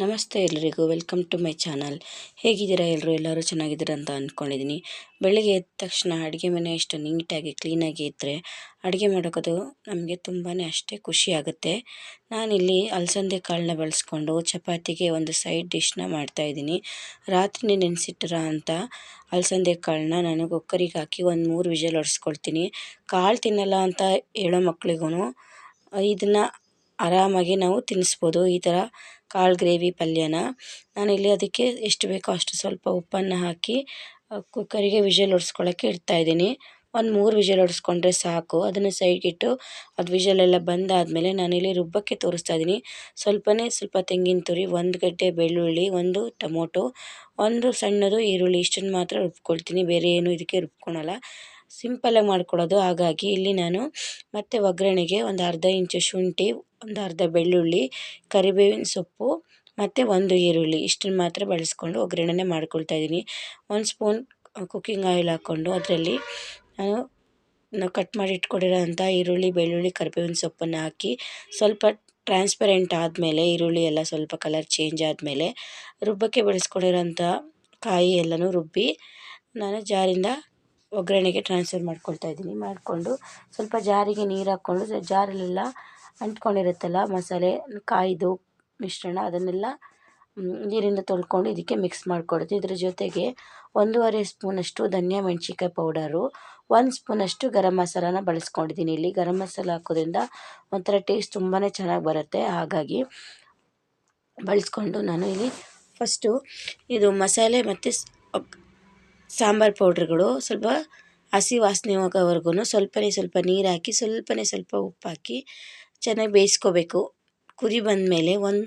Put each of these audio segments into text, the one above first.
ನಮಸ್ತೆ ಎಲ್ಲರಿಗೂ welcome to my channel. ಹೇಗಿದ್ದೀರಾ ಎಲ್ಲರೂ ಎಲ್ಲರೂ ಚೆನ್ನಾಗಿದ್ದೀರಾ ಅಂತ ಅಂದ್ಕೊಂಡಿದ್ದೀನಿ ಬೆಳಗ್ಗೆ ಎದ್ದ ತಕ್ಷಣ ಅಡುಗೆ ಮನೆ ಎಷ್ಟು ನೀಟಾಗಿ, ಕ್ಲೀನಾಗಿ ಇದ್ದರೆ ಅಡುಗೆ ಮಾಡೋಕ್ಕದು ನಮಗೆ ತುಂಬಾ ಅಷ್ಟೇ ಖುಷಿ ಆಗುತ್ತೆ. ನಾನಿಲ್ಲಿ ಅಲಸಂದೆ ಕಾಳನ್ನ ಬಳಸ್ಕೊಂಡು ಚಪಾತಿಗೆ ಒಂದು ಸೈಡ್ ಡಿಶ್ನ ಮಾಡ್ತಾಯಿದ್ದೀನಿ ರಾತ್ರಿ ನೆನೆಸಿಟ್ಟರ ಅಂತ ಅಲಸಂದೆ ಕಾಳನ್ನ ನಾನು ಕುಕ್ಕರಿಗೆ ಹಾಕಿ ಒಂದು ಮೂರು ವಿಷಲ್ ಹೊಡೆಸ್ಕೊಳ್ತೀನಿ ಕಾಳು ತಿನ್ನಲ್ಲ ಅಂತ ಹೇಳೋ ಮಕ್ಳಿಗೂ ಇದನ್ನು ಆರಾಮಾಗಿ ನಾವು ತಿನ್ನಿಸ್ಬೋದು. ಈ ಥರ ಕಾಳು ಗ್ರೇವಿ ಪಲ್ಯನ. ನಾನಿಲ್ಲಿ ಅದಕ್ಕೆ ಎಷ್ಟು ಬೇಕೋ ಅಷ್ಟು ಸ್ವಲ್ಪ ಉಪ್ಪನ್ನು ಹಾಕಿ ಕುಕ್ಕರಿಗೆ ವಿಷಲ್ ಹೊಡ್ಸ್ಕೊಳ್ಳೋಕ್ಕೆ ಇಡ್ತಾಯಿದ್ದೀನಿ ಒಂದು ಮೂರು ವಿಷಲ್ ಹೊಡ್ಸ್ಕೊಂಡ್ರೆ ಸಾಕು. ಅದನ್ನು ಸೈಡ್ಗಿಟ್ಟು ಅದು ವಿಷಲೆಲ್ಲ ಬಂದಾದಮೇಲೆ ನಾನಿಲ್ಲಿ ರುಬ್ಬಕ್ಕೆ ತೋರಿಸ್ತಾ ಇದ್ದೀನಿ. ಸ್ವಲ್ಪನೇ ಸ್ವಲ್ಪ ತೆಂಗಿನ ತುರಿ, ಒಂದು ಗಡ್ಡೆ ಬೆಳ್ಳುಳ್ಳಿ, ಒಂದು ಟೊಮೊಟೊ, ಒಂದು ಸಣ್ಣದು ಈರುಳ್ಳಿ ಇಷ್ಟನ್ನು ಮಾತ್ರ ರುಬ್ಕೊಳ್ತೀನಿ. ಬೇರೆ ಏನು ಇದಕ್ಕೆ ರುಬ್ಕೊಳಲ್ಲ. ಸಿಂಪಲ್ಲಾಗಿ ಮಾಡ್ಕೊಳ್ಳೋದು ಹಾಗಾಗಿ ಇಲ್ಲಿ ನಾನು ಮತ್ತೆ ಒಗ್ಗರಣೆಗೆ ಒಂದು ಅರ್ಧ ಇಂಚು ಶುಂಠಿ, ಒಂದು ಅರ್ಧ ಬೆಳ್ಳುಳ್ಳಿ, ಕರಿಬೇವಿನ ಸೊಪ್ಪು ಮತ್ತು ಒಂದು ಈರುಳ್ಳಿ ಇಷ್ಟನ್ನು ಮಾತ್ರ ಬಳಸ್ಕೊಂಡು ಒಗ್ಗರಣೆನೇ ಮಾಡ್ಕೊಳ್ತಾ ಇದ್ದೀನಿ. ಒಂದು ಸ್ಪೂನ್ ಕುಕ್ಕಿಂಗ್ ಆಯಿಲ್ ಹಾಕ್ಕೊಂಡು ಅದರಲ್ಲಿ ನಾನು ನಾವು ಕಟ್ ಮಾಡಿ ಇಟ್ಕೊಂಡಿರೋಂಥ ಈರುಳ್ಳಿ, ಬೆಳ್ಳುಳ್ಳಿ, ಕರಿಬೇವಿನ ಸೊಪ್ಪನ್ನು ಹಾಕಿ ಸ್ವಲ್ಪ ಟ್ರಾನ್ಸ್ಪರೆಂಟ್ ಆದಮೇಲೆ, ಈರುಳ್ಳಿ ಎಲ್ಲ ಸ್ವಲ್ಪ ಕಲರ್ ಚೇಂಜ್ ಆದಮೇಲೆ ರುಬ್ಬಕ್ಕೆ ಬೆಳೆಸ್ಕೊಂಡಿರೋಂಥ ಕಾಯಿ ಎಲ್ಲನೂ ರುಬ್ಬಿ ನಾನು ಜಾರಿಂದ ಒಗ್ಗರಣೆಗೆ ಟ್ರಾನ್ಸ್ಫರ್ ಮಾಡ್ಕೊಳ್ತಾ ಇದ್ದೀನಿ. ಮಾಡಿಕೊಂಡು ಸ್ವಲ್ಪ ಜಾರಿಗೆ ನೀರು ಹಾಕ್ಕೊಂಡು ಜಾರಲ್ಲೆಲ್ಲ ಅಂಟ್ಕೊಂಡಿರುತ್ತಲ್ಲ ಮಸಾಲೆ, ಕಾಯ್ದು ಮಿಶ್ರಣ ಅದನ್ನೆಲ್ಲ ನೀರಿಂದ ತೊಳ್ಕೊಂಡು ಇದಕ್ಕೆ ಮಿಕ್ಸ್ ಮಾಡಿಕೊಡ್ತೀವಿ ಇದ್ರ ಜೊತೆಗೆ ಒಂದೂವರೆ ಸ್ಪೂನಷ್ಟು ಧನಿಯಾ ಮೆಣಸಿನ್ಕಾಯಿ ಪೌಡರು, ಒಂದು ಸ್ಪೂನಷ್ಟು ಗರಂ ಮಸಾಲಾನ ಬಳಸ್ಕೊಂಡಿದ್ದೀನಿ. ಇಲ್ಲಿ ಗರಂ ಮಸಾಲ ಹಾಕೋದ್ರಿಂದ ಒಂಥರ ಟೇಸ್ಟ್ ತುಂಬಾ ಚೆನ್ನಾಗಿ ಬರುತ್ತೆ. ಹಾಗಾಗಿ ಬಳಸ್ಕೊಂಡು ನಾನು ಇಲ್ಲಿ ಫಸ್ಟು ಇದು ಮಸಾಲೆ ಮತ್ತು ಸಾಂಬಾರು ಪೌಡ್ರ್ಗಳು, ಸ್ವಲ್ಪ ಹಸಿ ವಾಸನೆ ಹೋಗೋವರೆಗೂ ಸ್ವಲ್ಪನೇ ಸ್ವಲ್ಪ ನೀರು ಹಾಕಿ ಸ್ವಲ್ಪನೇ ಸ್ವಲ್ಪ ಉಪ್ಪು ಹಾಕಿ ಚೆನ್ನಾಗಿ ಬೇಯಿಸ್ಕೋಬೇಕು. ಕುದಿ ಬಂದಮೇಲೆ ಒಂದು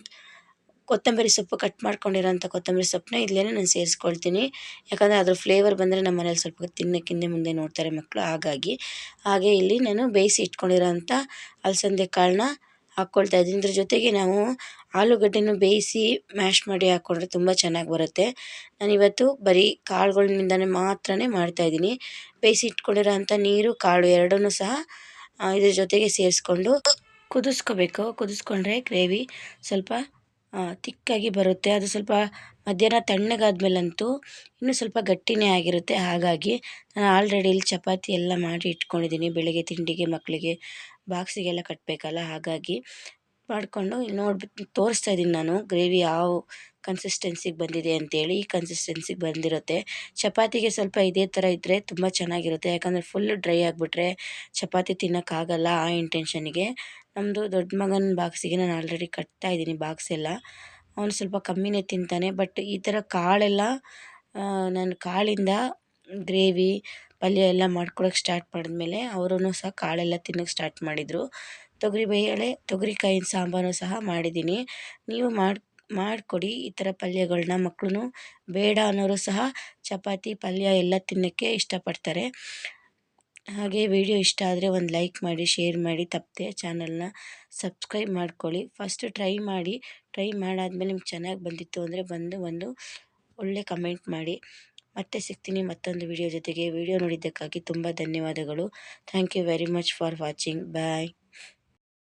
ಕೊತ್ತಂಬರಿ ಸೊಪ್ಪು ಕಟ್ ಮಾಡ್ಕೊಂಡಿರೋಂಥ ಕೊತ್ತಂಬರಿ ಸೊಪ್ಪನ್ನ ಇಲ್ಲೇ ನಾನು ಸೇರಿಸ್ಕೊಳ್ತೀನಿ. ಯಾಕಂದರೆ ಅದ್ರ ಫ್ಲೇವರ್ ಬಂದರೆ ನಮ್ಮ ಮನೇಲಿ ಸ್ವಲ್ಪ ತಿನ್ನೋಕ್ಕೆ ಹಿಂದೆ ಮುಂದೆ ನೋಡ್ತಾರೆ ಮಕ್ಕಳು ಹಾಗಾಗಿ ಹಾಗೆ ಇಲ್ಲಿ ನಾನು ಬೇಯಿಸಿ ಇಟ್ಕೊಂಡಿರೋಂಥ ಅಲಸಂದೆ ಕಾಳನ್ನ ಹಾಕ್ಕೊಳ್ತಾ ಇದ್ದೀನಿ. ಇದ್ರ ಜೊತೆಗೆ ನಾವು ಆಲೂಗಡ್ಡೆನೂ ಬೇಯಿಸಿ ಮ್ಯಾಶ್ ಮಾಡಿ ಹಾಕ್ಕೊಂಡ್ರೆ ತುಂಬ ಚೆನ್ನಾಗಿ ಬರುತ್ತೆ. ನಾನಿವತ್ತು ಬರೀ ಕಾಳುಗಳಿಂದನೇ ಮಾತ್ರನೇ ಮಾಡ್ತಾಯಿದ್ದೀನಿ ಬೇಯಿಸಿ ಇಟ್ಕೊಂಡಿರೋ ಅಂಥ ನೀರು, ಕಾಳು ಎರಡನ್ನೂ ಸಹ ಇದ್ರ ಜೊತೆಗೆ ಸೇರಿಸ್ಕೊಂಡು ಕುದಿಸ್ಕೋಬೇಕು. ಕುದಿಸ್ಕೊಂಡ್ರೆ ಗ್ರೇವಿ ಸ್ವಲ್ಪ ತಿಕ್ಕಾಗಿ ಬರುತ್ತೆ. ಅದು ಸ್ವಲ್ಪ ಮಧ್ಯಾಹ್ನ ತಣ್ಣಗಾದ್ಮೇಲಂತೂ ಇನ್ನೂ ಸ್ವಲ್ಪ ಗಟ್ಟಿನೇ ಆಗಿರುತ್ತೆ. ಹಾಗಾಗಿ ನಾನು ಆಲ್ರೆಡಿ ಇಲ್ಲಿ ಚಪಾತಿ ಎಲ್ಲ ಮಾಡಿ ಇಟ್ಕೊಂಡಿದ್ದೀನಿ. ಬೆಳಗ್ಗೆ ತಿಂಡಿಗೆ, ಮಕ್ಕಳಿಗೆ ಬಾಕ್ಸಿಗೆಲ್ಲ ಕಟ್ಟಬೇಕಲ್ಲ ಹಾಗಾಗಿ ಮಾಡಿಕೊಂಡು ಇಲ್ಲಿ ನೋಡ್ಬಿಟ್ಟು ತೋರಿಸ್ತಾ ಇದ್ದೀನಿ ನಾನು. ಗ್ರೇವಿ ಯಾವ ಕನ್ಸಿಸ್ಟೆನ್ಸಿಗೆ ಬಂದಿದೆ ಅಂತೇಳಿ. ಈ ಕನ್ಸಿಸ್ಟೆನ್ಸಿಗೆ ಬಂದಿರುತ್ತೆ. ಚಪಾತಿಗೆ ಸ್ವಲ್ಪ ಇದೇ ಥರ ಇದ್ದರೆ ತುಂಬ ಚೆನ್ನಾಗಿರುತ್ತೆ. ಯಾಕಂದರೆ ಫುಲ್ ಡ್ರೈ ಆಗಿಬಿಟ್ರೆ ಚಪಾತಿ ತಿನ್ನೋಕ್ಕಾಗಲ್ಲ ಆ ಇಂಟೆನ್ಷನ್ನಿಗೆ ನಮ್ಮದು ದೊಡ್ಡ ಮಗನ ಬಾಕ್ಸಿಗೆ ನಾನು ಆಲ್ರೆಡಿ ಕಟ್ತಾ ಇದ್ದೀನಿ ಬಾಕ್ಸ್ ಎಲ್ಲ. ಅವನು ಸ್ವಲ್ಪ ಕಮ್ಮಿನೇ ತಿಂತಾನೆ. ಬಟ್ ಈ ಥರ ಕಾಳೆಲ್ಲ ನಾನು ಕಾಳಿಂದ ಗ್ರೇವಿ, ಪಲ್ಯ ಎಲ್ಲ ಮಾಡ್ಕೊಳಕ್ಕೆ ಸ್ಟಾರ್ಟ್ ಮಾಡಿದ್ಮೇಲೆ ಅವರೂ ಸಹ ಕಾಳೆಲ್ಲ ತಿನ್ನೋಕ್ಕೆ ಸ್ಟಾರ್ಟ್ ಮಾಡಿದರು. ತೊಗರಿಬೇಳೆ ತೊಗರಿಕಾಯಿನ ಸಾಂಬಾರು ಸಹ ಮಾಡಿದ್ದೀನಿ. ನೀವು ಮಾಡಿ, ಮಾಡಿಕೊಡಿ. ಈ ಥರ ಪಲ್ಯಗಳನ್ನ ಮಕ್ಕಳು ಬೇಡ ಅನ್ನೋರು ಸಹ ಚಪಾತಿ, ಪಲ್ಯ ಎಲ್ಲ ತಿನ್ನೋಕ್ಕೆ ಇಷ್ಟಪಡ್ತಾರೆ. ಹಾಗೆ ವಿಡಿಯೋ ಇಷ್ಟ ಆದರೆ ಒಂದು ಲೈಕ್ ಮಾಡಿ, ಶೇರ್ ಮಾಡಿ, ತಪ್ಪದೆ ಚಾನಲ್ನ ಸಬ್ಸ್ಕ್ರೈಬ್ ಮಾಡ್ಕೊಳ್ಳಿ. ಫಸ್ಟು ಟ್ರೈ ಮಾಡಿ. ಟ್ರೈ ಮಾಡಾದಮೇಲೆ ನಿಮ್ಗೆ ಚೆನ್ನಾಗಿ ಬಂದಿತ್ತು ಅಂದರೆ ಬಂದು ಒಂದು ಒಳ್ಳೆ ಕಮೆಂಟ್ ಮಾಡಿ. ಮತ್ತೆ ಸಿಗ್ತೀನಿ ಮತ್ತೊಂದು ವಿಡಿಯೋ ಜೊತೆಗೆ. ವಿಡಿಯೋ ನೋಡಿದ್ದಕ್ಕಾಗಿ ತುಂಬ ಧನ್ಯವಾದಗಳು. Thank you very much for watching. Bye.